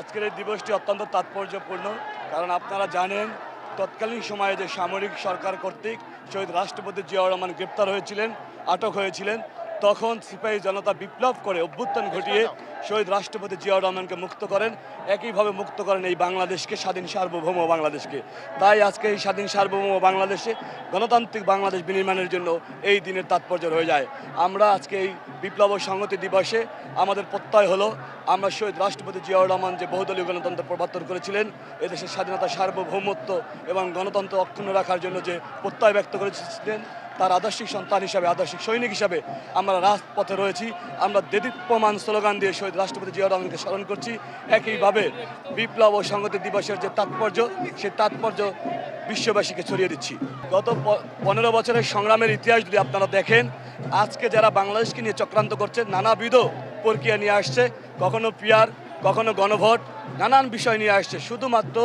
আজকের এই দিবসটি অত্যন্ত তাৎপর্যপূর্ণ, কারণ আপনারা জানেন তৎকালীন সময়ে যে সামরিক সরকার কর্তৃক শহীদ রাষ্ট্রপতি জিয়াউর রহমান গ্রেপ্তার হয়েছিলেন, আটক হয়েছিলেন, তখন সিপাহী জনতা বিপ্লব করে অভ্যুত্থান ঘটিয়ে শহীদ রাষ্ট্রপতি জিয়াউর রহমানকে মুক্ত করেন, একইভাবে মুক্ত করেন এই বাংলাদেশকে, স্বাধীন সার্বভৌম বাংলাদেশকে। তাই আজকে এই স্বাধীন সার্বভৌম বাংলাদেশে গণতান্ত্রিক বাংলাদেশ বিনির্মাণের জন্য এই দিনের তাৎপর্য হয়ে যায়। আমরা আজকে এই বিপ্লব সংহতি দিবসে আমাদের প্রত্যয় হলো আমরা শহীদ রাষ্ট্রপতি জিয়াউর রহমান যে বহুদলীয় গণতন্ত্র প্রবর্তন করেছিলেন, এদেশের স্বাধীনতা সার্বভৌমত্ব এবং গণতন্ত্র অক্ষুণ্ণ রাখার জন্য যে প্রত্যয় ব্যক্ত করেছিলেন, তার আদর্শিক সন্তান হিসাবে, আদর্শিক সৈনিক হিসাবে আমরা রাজপথে রয়েছি। আমরা দেদীপ্যমান স্লোগান দিয়ে শহীদ রাষ্ট্রপতি জিয়াউর রহমানকে স্মরণ করছি। একইভাবে বিপ্লব ও সংহতি দিবসের যে তাৎপর্য, সেই তাৎপর্য বিশ্ববাসীকে ছড়িয়ে দিচ্ছি। গত পনেরো বছরের সংগ্রামের ইতিহাস যদি আপনারা দেখেন, আজকে যারা বাংলাদেশকে নিয়ে চক্রান্ত করছে, নানাবিধ প্রক্রিয়া নিয়ে আসছে কখনো পিয়ার কখনো গণভোট নানান বিষয় নিয়ে আসছে। শুধুমাত্র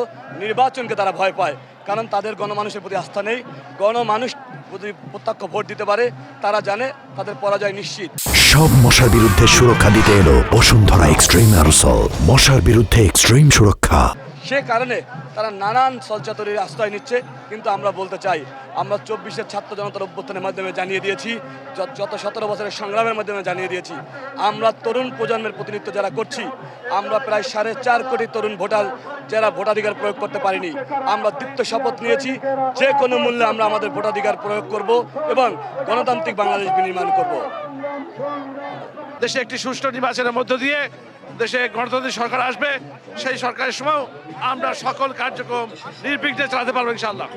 নির্বাচনকে তারা ভয় পায় কারণ তাদের গণমানুষের প্রতি আস্থা নেই। গণমানুষ যদি প্রত্যক্ষ ভোট দিতে পারে তারা জানে তাদের পরাজয় নিশ্চিত। সব মশার বিরুদ্ধে সুরক্ষা দিতে এলো বসুন্ধরা এক্সট্রিম অ্যারোসল। মশার বিরুদ্ধে এক্সট্রিম সুরক্ষা। সে কারণে তারা নানান সজ্জাতরের আশ্রয় নিচ্ছে, কিন্তু আমরা বলতে চাই, আমরা চব্বিশের ছাত্র জনতার অভ্যুত্থানের মাধ্যমে জানিয়ে দিয়েছি, যত- সতেরো বছরের সংগ্রামের মাধ্যমে জানিয়ে দিয়েছি, আমরা তরুণ প্রজন্মের প্রতিনিধিত্ব যারা করছি, আমরা প্রায় সাড়ে চার কোটি তরুণ ভোটার যারা ভোটাধিকার প্রয়োগ করতে পারিনি, আমরা দীপ্ত শপথ নিয়েছি, যে কোনো মূল্যে আমরা আমাদের ভোটাধিকার প্রয়োগ করব এবং গণতান্ত্রিক বাংলাদেশ বিনির্মাণ করব। দেশে একটি সুষ্ঠু নির্বাচনের মধ্য দিয়ে দেশে গণতান্ত্রিক সরকার আসবে, সেই সরকারের সময় আমরা সকল কার্যক্রম নির্বিঘ্নে চালাতে পারব ইনশাল্লাহ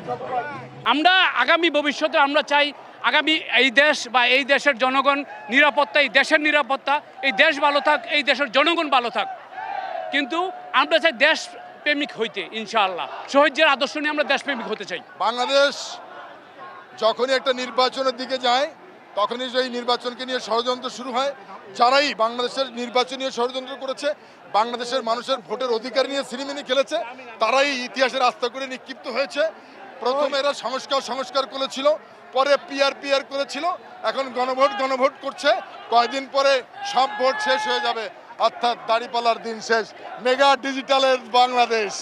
আমরা আগামী ভবিষ্যতে আমরা চাই আগামী এই দেশ বা এই দেশের জনগণ নিরাপত্তা এই দেশের নিরাপত্তা এই দেশ ভালো থাক এই দেশের জনগণ ভালো থাক। কিন্তু আমরা চাই দেশ প্রেমিক হইতে ইনশাআল্লাহ। শহীদের আদর্শ নিয়ে আমরা দেশপ্রেমিক হতে চাই। বাংলাদেশ যখনই একটা নির্বাচনের দিকে যায় তখনই সেই নির্বাচনকে নিয়ে ষড়যন্ত্র শুরু হয়, যারাই বাংলাদেশের নির্বাচনীয় ষড়যন্ত্র করেছে, বাংলাদেশের মানুষের ভোটের অধিকার নিয়ে সিনেমিনি খেলেছে, তারাই ইতিহাসের আস্থা করে নিক্ষিপ্ত হয়েছে। প্রথমে এরা সংস্কার সংস্কার করেছিল, পরে পিআর পিআর করেছিল, এখন গণভোট গণভোট করছে, কয়দিন পরে সব ভোট শেষ হয়ে যাবে, অর্থাৎ দাড়িপাল্লার দিন শেষ। মেগা ডিজিটালের বাংলাদেশ।